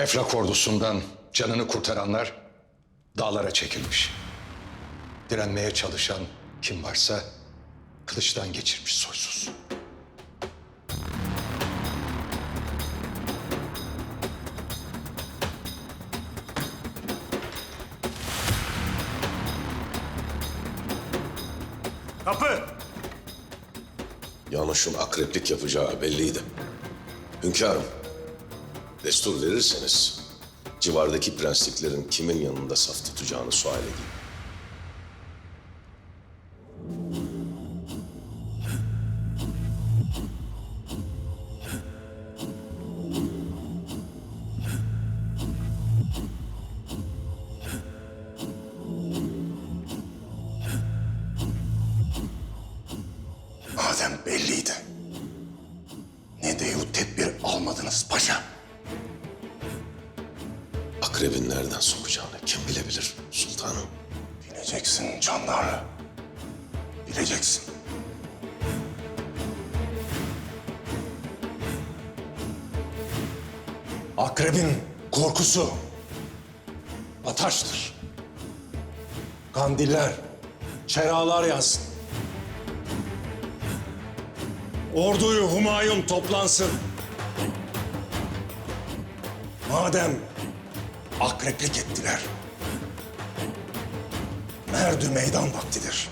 Eflak ordusundan canını kurtaranlar dağlara çekilmiş. Direnmeye çalışan kim varsa kılıçtan geçirmiş soysuz. Kapı! Yanuş'un akreplik yapacağı belliydi. Hünkârım, destur verirseniz civardaki prensliklerin kimin yanında saf tutacağını sual edeyim. Madem belliydi. Ne deyu tedbir almadınız paşa? Akrebin nereden sokacağını kim bilebilir sultanım? Bileceksin Candarlı. Bileceksin. Akrebin korkusu ataştır. Kandiller, çeralar yansın. Orduyu Humayun toplansın. Madem akreplik ettiler, merdü meydan vaktidir.